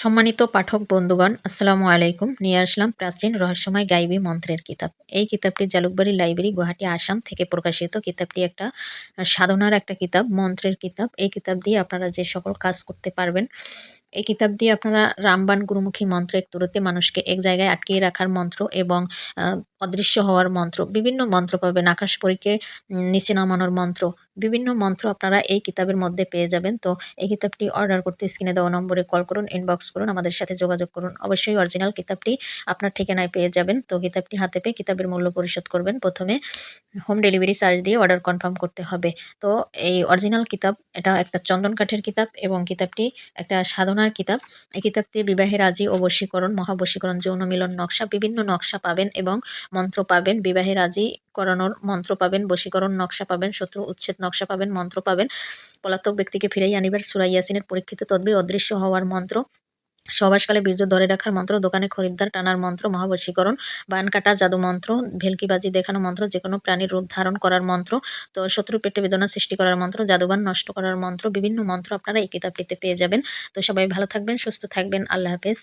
সম্মানিত পাঠক বন্ধুগণ, আসসালামু আলাইকুম। নিয়ে আসলাম প্রাচীন রহস্যময় গাইবি মন্ত্রের কিতাব। এই কিতাবটি জালুকবাড়ি লাইব্রেরি গুয়াহাটি, আসাম থেকে প্রকাশিত। কিতাবটি একটা সাধনার একটা কিতাব, মন্ত্রের কিতাব। এই কিতাব দিয়ে আপনারা যে সকল কাজ করতে পারবেন, এই কিতাব দিয়ে আপনারা রামবান গুরুমুখী মন্ত্র এক তুরতে মানুষকে এক জায়গায় আটকিয়ে রাখার মন্ত্র এবং অদৃশ্য হওয়ার মন্ত্র, বিভিন্ন মন্ত্র পাবেন। আকাশ পরীকে নিচে নামানোর মন্ত্র বিভিন্ন মন্ত্র আপনারা এই কিতাবের মধ্যে পেয়ে যাবেন। তো এই কিতাবটি অর্ডার করতে স্ক্রিনে দেওয়া নম্বরে কল করুন ইনবক্স করুন, আমাদের সাথে যোগাযোগ করুন। অবশ্যই অরিজিনাল কিতাবটি আপনার ঠিকানায় পেয়ে যাবেন। তো কিতাবটি হাতে পেয়ে কিতাবের মূল্য পরিশোধ করবেন। প্রথমে হোম ডেলিভারি চার্জ দিয়ে অর্ডার কনফার্ম করতে হবে। তো এই অরিজিনাল কিতাব, এটা একটা চন্দন কাঠের কিতাব এবং কিতাবটি একটা সাধনার কিতাব। এই কিতাবটি বিবাহের আজি ও বশীকরণ মহাবশীকরণ, যৌন মিলন, নকশা, বিভিন্ন নকশা পাবেন এবং মন্ত্র পাবেন। বিবাহের আজি করানোর মন্ত্র পাবেন, বশীকরণ নকশা পাবেন, শত্রু উচ্ছেদ নকশা পাবেন, মন্ত্র পাবেন। পলাতক ব্যক্তিকে ফিরাই আনিবার সুরা ইয়াসিনের পরীক্ষিত তদ্বির অদৃশ্য হওয়ার মন্ত্র। সবাসকালে বীর্য ধরে রাখার মন্ত্র, দোকানে খরিদ্দার টানার মন্ত্র, মহাবশীকরণ বান কাটা জাদু মন্ত্র, ভেলকিবাজি দেখানো মন্ত্র যে কোনো প্রাণীর রূপ ধারণ করার মন্ত্র, তো শত্রু পেটে বেদনা সৃষ্টি করার মন্ত্র, জাদুবান নষ্ট করার মন্ত্র, বিভিন্ন মন্ত্র আপনারা এই কিতাবটিতে পেয়ে যাবেন। তো সবাই ভালো থাকবেন, সুস্থ থাকবেন। আল্লাহ হাফেজ।